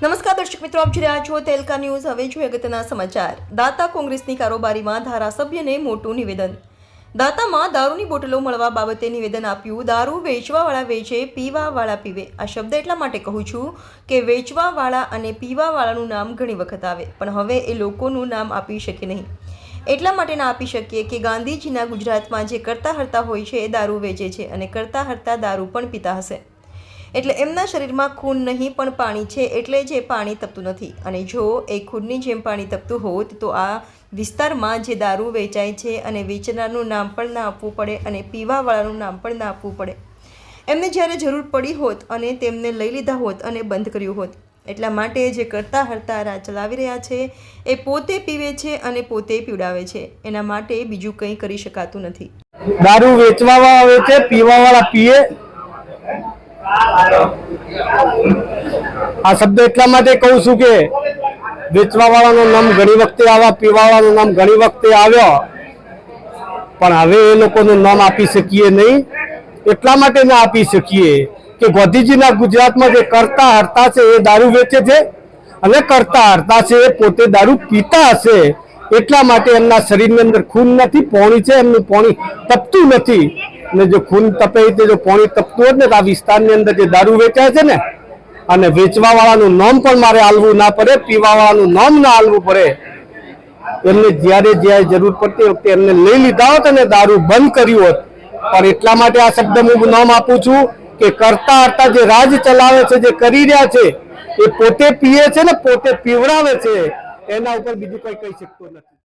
દર્શક મિત્રો, આપ જોઈ રહ્યા છો તેલકા ન્યૂઝ. હવે જોઈએ અગત્યના સમાચાર. દાતા કોંગ્રેસની કારોબારીમાં ધારાસભ્યને મોટું નિવેદન. દાતામાં દારૂની બોટલો મળવા બાબતે નિવેદન આપ્યું. દારૂ વેચવાવાળા વેચે, પીવાવાળા પીવે. આ શબ્દ એટલા માટે કહું છું કે વેચવાવાળા અને પીવાવાળાનું નામ ઘણી વખત આવે, પણ હવે એ લોકોનું નામ આપી શકે નહીં. એટલા માટે ના આપી શકીએ કે ગાંધીજીના ગુજરાતમાં જે કરતા હરતા હોય છે એ દારૂ વેચે છે અને કરતા હરતા દારૂ પણ પીતા હશે. એટલે એમના શરીરમાં ખૂન નહીં, પણ પાણી છે, એટલે જ પાણી તપતું નથી. અને જો એ ખૂનની જેમ પાણી તપતું હોત, તો આ વિસ્તારમાં જે દારૂ વેચાય છે અને વેચનારનું નામ પણ ના આપવું પડે અને પીવાવાળાનું નામ પણ ના આપવું પડે. એમને જ્યારે જરૂર પડી હોત અને તેમને લઈ લીધા હોત અને બંધ કર્યું હોત. એટલા માટે જે કરતા હરતા રાહ ચલાવી રહ્યા છે, એ પોતે પીવે છે અને પોતે પીવડાવે છે. એના માટે બીજું કંઈ કરી શકાતું નથી. દારૂ વેચવા વાળા વેચે પીવાવાળા પીએ. આ શબ્દ એટલા માટે કહું છું કે વેચવા વાળાનું નામ ઘણી વખતે આવ્યા પીવાવાળાનું નામ ઘણી વખતે આવ્યો, પણ હવે એ લોકોનું નામ આપી શકીએ નહીં. એટલા માટે ના આપી શકીએ કે ગોધીજીના ગુજરાતમાં જે કરતા હરતા છે એ દારૂ વેચે છે અને કરતા હરતા છે એ પોતે દારૂ પીતા હશે એટલા માટે એમના શરીરની અંદર ખૂન નથી, પોણી છે, એમનું પોણી તપતું નથી. અને જો ખૂન તપે તે જો પોણી તપતું હોત ને, તો આ વિસ્તારની અંદર જે દારૂ વેચાય છે ને, અને વેચવા વાળાનું નામ પણ મારે હાલવું ના પડે પીવા વાળાનું નામ ના હાલવું પડે. એમને જ્યારે જ્યારે જરૂર પડતી વખતે એમને લઈ લીધા હોત અને દારૂ બંધ કર્યું હોત. પણ એટલા માટે આ શબ્દ હું નામ આપું છું કે કરતા હરતા જે રાજ ચલાવે છે, જે કરી રહ્યા છે, એ પોતે પીએ છે ને, પોતે પીવડાવે છે, એના ઉપર બીજું કઈ કહી શકતો નથી.